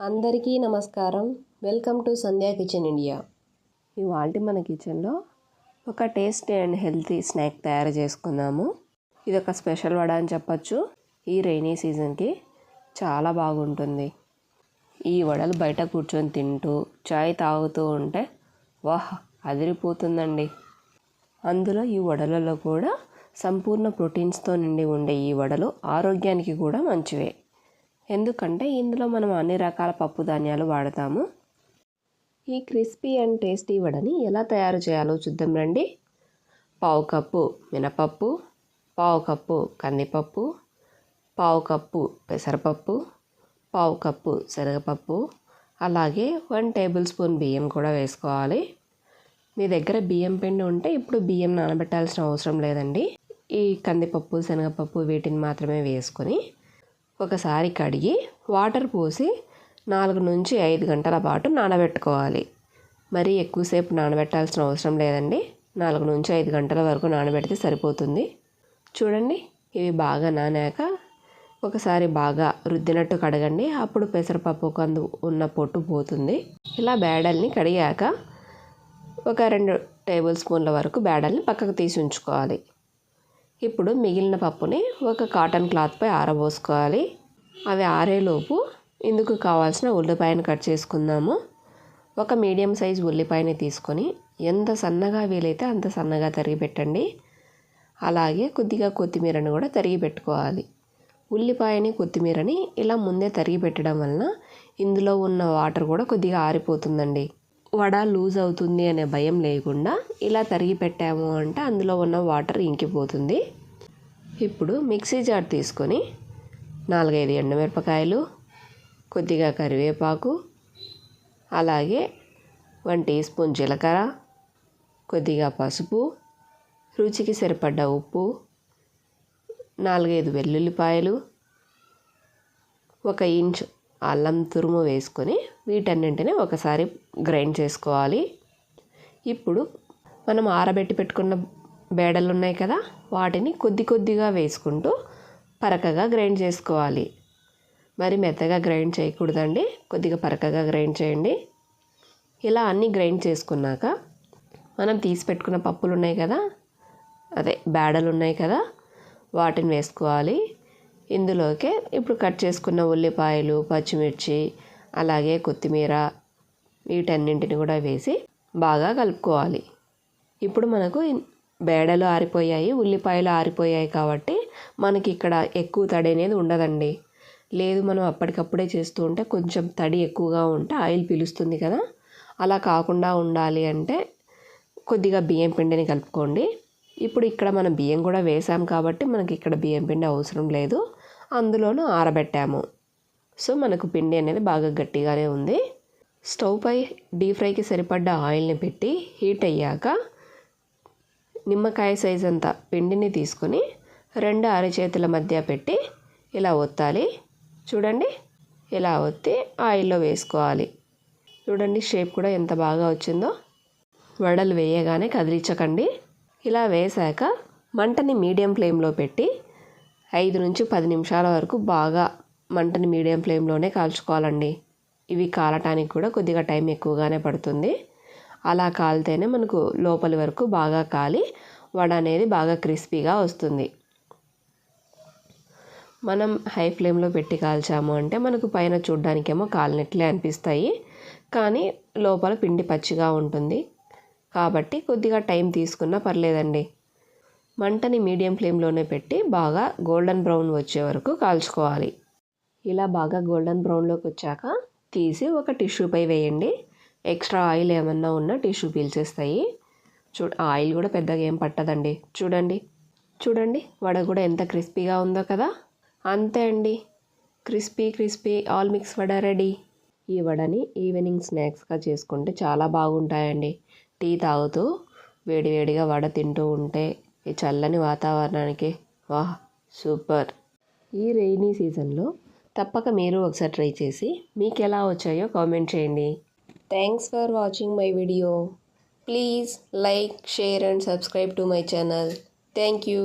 అందరికీ నమస్కారం. Welcome to Sandhya kitchen India. ఇవాళ మన కిచెన్లో ఒక టేస్టీ అండ్ హెల్తీ స్నాక్ తయారు చేసుకుందాము. ఇది ఒక స్పెషల్ వడ అని చెప్పచ్చు. ఈ రైనీ సీజన్కి చాలా బాగుంటుంది. ఈ వడలు బయట కూర్చొని తింటూ చాయ్ తాగుతూ ఉంటే వాహ్ అదిరిపోతుందండి. అందులో ఈ వడలలో కూడా సంపూర్ణ ప్రోటీన్స్తో నిండి ఉండే ఈ వడలు ఆరోగ్యానికి కూడా మంచివే. ఎందుకంటే ఇందులో మనం అన్ని రకాల పప్పు ధాన్యాలు వాడతాము. ఈ క్రిస్పీ అండ్ టేస్టీ వడని ఎలా తయారు చేయాలో చూద్దాం రండి. పావు కప్పు మినపప్పు పావు కప్పు కందిపప్పు పావు కప్పు పెసరపప్పు పావు కప్పు శనగపప్పు అలాగే వన్ టేబుల్ స్పూన్ బియ్యం కూడా వేసుకోవాలి. మీ దగ్గర బియ్యం పిండి ఉంటే ఇప్పుడు బియ్యం నానబెట్టాల్సిన అవసరం లేదండి. ఈ కందిపప్పు శనగపప్పు వీటిని మాత్రమే వేసుకొని ఒకసారి కడిగి వాటర్ పోసి నాలుగు నుంచి ఐదు గంటల పాటు నానబెట్టుకోవాలి. మరీ ఎక్కువసేపు నానబెట్టాల్సిన అవసరం లేదండి. నాలుగు నుంచి ఐదు గంటల వరకు నానబెడితే సరిపోతుంది. చూడండి ఇవి బాగా నానాక ఒకసారి బాగా రుద్దినట్టు కడగండి. అప్పుడు పెసరపప్పు కందు ఉన్న పొట్టు పోతుంది. ఇలా బేడల్ని కడిగాక ఒక రెండు టేబుల్ స్పూన్ల వరకు బేడల్ని పక్కకు తీసి ఉంచుకోవాలి. ఇప్పుడు మిగిలిన పప్పుని ఒక కాటన్ క్లాత్పై ఆరబోసుకోవాలి. అవి ఆరేలోపు ఇందుకు కావాల్సిన ఉల్లిపాయను కట్ చేసుకుందాము. ఒక మీడియం సైజ్ ఉల్లిపాయని తీసుకొని ఎంత సన్నగా వీలైతే అంత సన్నగా తరిగి పెట్టండి. అలాగే కొద్దిగా కొత్తిమీరను కూడా తరిగి పెట్టుకోవాలి. ఉల్లిపాయని కొత్తిమీరని ఇలా ముందే తరిగి పెట్టడం వలన ఇందులో ఉన్న వాటర్ కూడా కొద్దిగా ఆరిపోతుందండి. వడ లూజ్ అవుతుంది అనే భయం లేకుండా ఇలా తరిగి పెట్టాము అంటే అందులో ఉన్న వాటర్ ఇంకిపోతుంది. ఇప్పుడు మిక్సీ జార్ తీసుకొని నాలుగైదు ఎండుమిరపకాయలు కొద్దిగా కరివేపాకు అలాగే వన్ టీ స్పూన్ జీలకర్ర కొద్దిగా పసుపు రుచికి సరిపడ్డ ఉప్పు నాలుగైదు వెల్లుల్లిపాయలు ఒక ఇంచు అల్లం తురుము వేసుకొని వీటన్నింటిని ఒకసారి గ్రైండ్ చేసుకోవాలి. ఇప్పుడు మనం ఆరబెట్టి పెట్టుకున్న బేడలు ఉన్నాయి కదా వాటిని కొద్ది కొద్దిగా వేసుకుంటూ పరకగా గ్రైండ్ చేసుకోవాలి. మరి మెత్తగా గ్రైండ్ చేయకూడదండి కొద్దిగా పరకగా గ్రైండ్ చేయండి. ఇలా అన్నీ గ్రైండ్ చేసుకున్నాక మనం తీసి పెట్టుకున్న పప్పులు ఉన్నాయి కదా అదే బేడలు ఉన్నాయి కదా వాటిని వేసుకోవాలి. ఇందులోకే ఇప్పుడు కట్ చేసుకున్న ఉల్లిపాయలు పచ్చిమిర్చి అలాగే కొత్తిమీర వీటన్నింటిని కూడా వేసి బాగా కలుపుకోవాలి. ఇప్పుడు మనకు బేడలు ఆరిపోయాయి ఉల్లిపాయలు ఆరిపోయాయి కాబట్టి మనకి ఇక్కడ ఎక్కువ తడి అనేది ఉండదండి. లేదు మనం అప్పటికప్పుడే చేస్తూ ఉంటే కొంచెం తడి ఎక్కువగా ఉంటే ఆయిల్ పీలుస్తుంది కదా. అలా కాకుండా ఉండాలి అంటే కొద్దిగా బియ్యం పిండిని కలుపుకోండి. ఇప్పుడు ఇక్కడ మనం బియ్యం కూడా వేసాం కాబట్టి మనకి ఇక్కడ బియ్యం పిండి అవసరం లేదు. అందులోనూ ఆరబెట్టాము. సో మనకు పిండి అనేది బాగా గట్టిగానే ఉంది. స్టవ్ పై డీప్ ఫ్రైకి సరిపడ్డ ఆయిల్ని పెట్టి హీట్ అయ్యాక నిమ్మకాయ సైజ్ అంత పిండిని తీసుకొని రెండు అరచేతుల మధ్య పెట్టి ఇలా ఒత్తాలి. చూడండి ఇలా ఒత్తి ఆయిల్లో వేసుకోవాలి. చూడండి షేప్ కూడా ఎంత బాగా వచ్చిందో. వడలు వేయగానే కదిలించకండి. ఇలా వేసాక మంటని మీడియం ఫ్లేమ్లో పెట్టి ఐదు నుంచి పది నిమిషాల వరకు బాగా మంటని మీడియం ఫ్లేమ్లోనే కాల్చుకోవాలండి. ఇవి కాలటానికి కూడా కొద్దిగా టైం ఎక్కువగానే పడుతుంది. అలా కాలితేనే మనకు లోపలి వరకు బాగా కాలి వడ అనేది బాగా క్రిస్పీగా వస్తుంది. మనం హై ఫ్లేమ్లో పెట్టి కాల్చాము అంటే మనకు పైన చూడ్డానికేమో కాలినట్లే అనిపిస్తాయి. కానీ లోపల పిండి పచ్చిగా ఉంటుంది. కాబట్టి కొద్దిగా టైం తీసుకున్నా పర్లేదండి. మంటని మీడియం ఫ్లేమ్లోనే పెట్టి బాగా గోల్డెన్ బ్రౌన్ వచ్చే వరకు కాల్చుకోవాలి. ఇలా బాగా గోల్డెన్ బ్రౌన్లోకి వచ్చాక తీసి ఒక టిష్యూపై వేయండి. ఎక్స్ట్రా ఆయిల్ ఏమన్నా ఉన్నా టిష్యూ పీల్చేస్తాయి. చూ ఆయిల్ కూడా పెద్దగా ఏం పట్టదండి. చూడండి చూడండి వడ కూడా ఎంత క్రిస్పీగా ఉందో కదా. అంతే అండి. Crispy crispy all mix vada ready. ఈ వడని ఈవినింగ్ స్నాక్స్గా చేసుకుంటే చాలా బాగుంటాయండి. టీ తాగుతూ వేడివేడిగా వడ తింటూ ఉంటే ఈ చల్లని వాతావరణానికి. వాహ్ సూపర్. ఈ రెయినీ సీజన్లో తప్పక మీరు ఒకసారి ట్రై చేసి మీకు ఎలా వచ్చాయో కామెంట్ చేయండి. Thanks for watching my video. Please like share and subscribe to my channel. Thank you